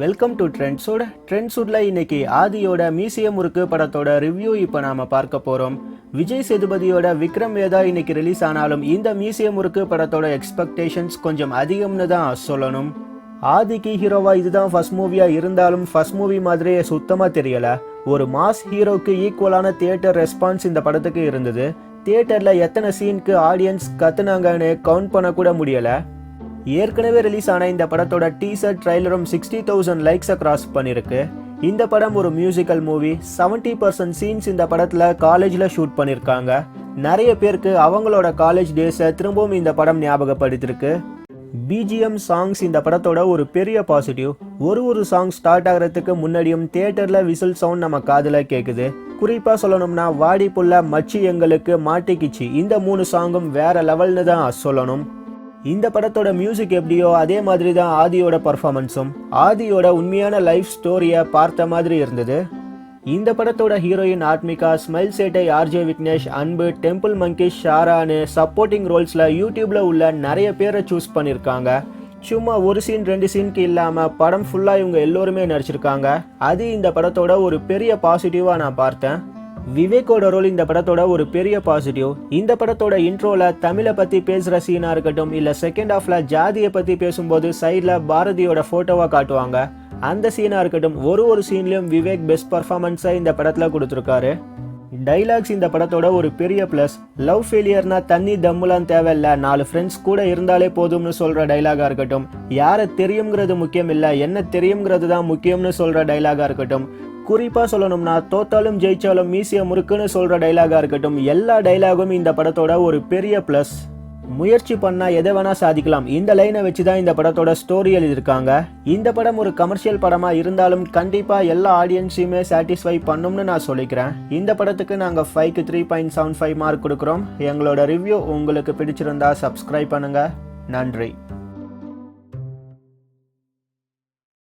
Welcome to ட்ரெண்ட்ஸோட ட்ரெண்ட்ஸுட்ல இன்னைக்கு ஆதியோட museum முறுக்கு படத்தோட ரிவ்யூ இப்போ நாம பார்க்க போறோம். விஜய் சேதுபதியோட விக்ரம் வேதா இன்னைக்கு ரிலீஸ் ஆனாலும் இந்த மியூசியம் முறுக்கு படத்தோட எக்ஸ்பெக்டேஷன்ஸ் கொஞ்சம் அதிகம்னு தான் சொல்லணும். ஆதிக்கு ஹீரோவா இதுதான் ஃபர்ஸ்ட் மூவியா இருந்தாலும் ஃபர்ஸ்ட் மூவி மாதிரியே சுத்தமா தெரியல. ஒரு மாஸ் ஹீரோக்கு ஈக்குவலான தியேட்டர் ரெஸ்பான்ஸ் இந்த படத்துக்கு இருந்தது. தியேட்டர்ல எத்தனை சீனுக்கு ஆடியன்ஸ் கத்துனாங்கன்னு கவுண்ட் பண்ண கூட முடியலை. ஏற்கனவே ரிலீஸ் ஆன இந்த படத்தோட டீசர் ட்ரைலரும் சிக்ஸ்டி தௌசண்ட் லைக்ஸை கிராஸ் பண்ணியிருக்கு இந்த படம் ஒரு மியூசிக்கல் மூவி 70% பர்சன்ட் சீன்ஸ் இந்த படத்தில் காலேஜில் ஷூட் பண்ணியிருக்காங்க நிறைய பேருக்கு அவங்களோட காலேஜ் டேஸை திரும்பவும் இந்த படம் ஞாபகப்படுத்திருக்கு. பிஜிஎம் சாங்ஸ் இந்த படத்தோட ஒரு பெரிய பாசிட்டிவ் ஒரு ஒரு சாங் ஸ்டார்ட் ஆகிறதுக்கு முன்னாடியும் தியேட்டரில் விசில் சவுண்ட் நம்ம காதில் கேட்குது குறிப்பாக சொல்லணும்னா வாடி புள்ள மச்சி எங்களுக்கு மாட்டிக்கிச்சு. இந்த மூணு சாங்கும் வேற லெவல்னு தான் சொல்லணும். இந்த படத்தோட மியூசிக் எப்படியோ அதே மாதிரி தான் ஆதியோட பர்ஃபார்மன்ஸும் ஆதியோட உண்மையான லைஃப் ஸ்டோரியை பார்த்த மாதிரி இருந்தது. இந்த படத்தோட heroine Aathmika smile Settai RJ Vignesh Anbu temple monkeys ஷாரானு supporting ரோல்ஸில் யூடியூப்பில் உள்ள நிறைய பேரை சூஸ் பண்ணியிருக்காங்க சும்மா ஒரு சீன் ரெண்டு சீனுக்கு இல்லாமல் படம் ஃபுல்லாக இவங்க எல்லோருமே நடிச்சிருக்காங்க. அது இந்த படத்தோட ஒரு பெரிய பாசிட்டிவாக நான் பார்த்தேன். விவேக்கோட ரோல் இந்த படத்தோட ஒரு பெரிய பாசிட்டிவ் இந்த படத்தோட இன்ட்ரோல தமிழை பத்தி பேசுற சீனா இருக்கட்டும் இல்ல செகண்ட் ஹாஃப்ல ஜாதியை பத்தி பேசும்போது சைட்ல பாரதியோட போட்டோவா காட்டுவாங்க. அந்த சீனா இருக்கட்டும் ஒரு ஒரு சீன்லயும் விவேக் பெஸ்ட் பர்ஃபார்மன்ஸை இந்த படத்துல கொடுத்துருக்காரு. டைலாக்ஸ் இந்த படத்தோட ஒரு பெரிய ப்ளஸ் லவ் ஃபெயிலியர்னா தண்ணி தம்முலாம் தேவையில்ல. நாலு ஃப்ரெண்ட்ஸ் கூட இருந்தாலே போதும்னு சொல்ற டைலாகா இருக்கட்டும். யாரை தெரியுங்கிறது முக்கியம் இல்லை என்ன தெரியுங்கிறது தான் முக்கியம்னு சொல்ற டைலாகா இருக்கட்டும். குறிப்பாக சொல்லணும்னா தோத்தாலும் ஜெயிச்சாலும் மீசிய முறுக்குன்னு சொல்கிற டைலாகாக இருக்கட்டும் எல்லா டைலாகும் இந்த படத்தோட ஒரு பெரிய ப்ளஸ் முயற்சி பண்ணால் எதை வேணால் சாதிக்கலாம். இந்த லைனை வச்சு தான் இந்த படத்தோட ஸ்டோரி எழுதியிருக்காங்க. இந்த படம் ஒரு கமர்ஷியல் படமாக இருந்தாலும் கண்டிப்பாக எல்லா ஆடியன்ஸையுமே சாட்டிஸ்ஃபை பண்ணும்னு நான் சொல்லிக்கிறேன். இந்த படத்துக்கு நாங்கள் ஃபைவ்க்கு three point seven five mark கொடுக்குறோம். எங்களோட ரிவ்யூ உங்களுக்கு பிடிச்சிருந்தா சப்ஸ்கிரைப் பண்ணுங்கள் நன்றி.